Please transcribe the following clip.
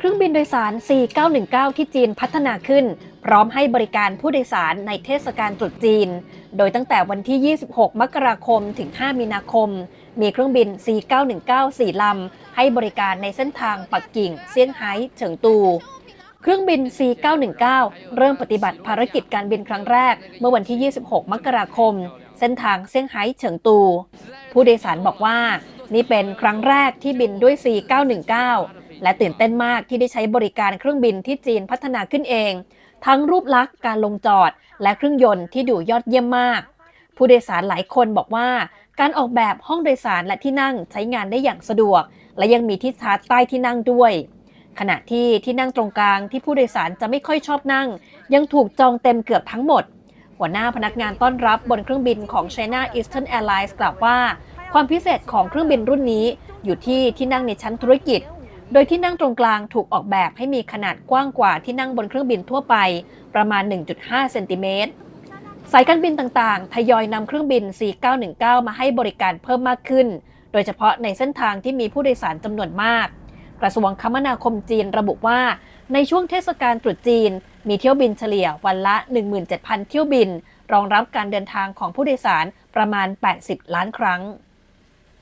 เครื่องบินโดยสาร C919 ที่จีนพัฒนาขึ้น พร้อมให้บริการผู้โดยสารในเทศกาลตรุษจีน โดยตั้งแต่วันที่ 26 มกราคมถึง 5 มีนาคม มีเครื่องบิน C919 4 ลำ ให้บริการในเส้นทางปักกิ่ง เซี่ยงไฮ้ เฉิงตู เครื่องบิน C919 เริ่มปฏิบัติภารกิจการบินครั้งแรก เมื่อวันที่ 26 มกราคม เส้นทางเซี่ยงไฮ้ เฉิงตู ผู้โดยสารบอกว่า นี่เป็นครั้งแรกที่บินด้วย C919 และตื่นเต้นมากที่ได้ใช้บริการเครื่องบินที่จีนพัฒนาขึ้นเอง ทั้งรูปลักษณ์การลงจอด และเครื่องยนต์ที่ดูยอดเยี่ยมมาก ผู้โดยสารหลายคนบอกว่า การออกแบบห้องโดยสารและที่นั่งใช้งานได้อย่างสะดวก และยังมีที่ชาร์จใต้ที่นั่งด้วย ขณะที่ที่นั่งตรงกลางที่ผู้โดยสารจะไม่ค่อยชอบนั่ง ยังถูกจองเต็มเกือบทั้งหมด หัวหน้าพนักงานต้อนรับบนเครื่องบินของ China Eastern Airlines กล่าวว่า ความพิเศษของเครื่องบินรุ่นนี้ อยู่ที่ที่นั่งในชั้นธุรกิจ โดยที่นั่งตรงกลางถูกออกแบบให้มีขนาดกว้างกว่าที่นั่งบนเครื่องบินทั่วไปประมาณ 1.5 เซนติเมตร สายการบินต่างๆ ทยอยนำเครื่องบิน C919 มาให้บริการเพิ่มมากขึ้น โดยเฉพาะในเส้นทางที่มีผู้โดยสารจำนวนมาก กระทรวงคมนาคมจีนระบุว่า ในช่วงเทศกาลตรุษจีน มีเที่ยวบินเฉลี่ยวันละ 17,000 เที่ยวบิน รองรับการเดินทางของผู้โดยสารประมาณ 80 ล้านครั้ง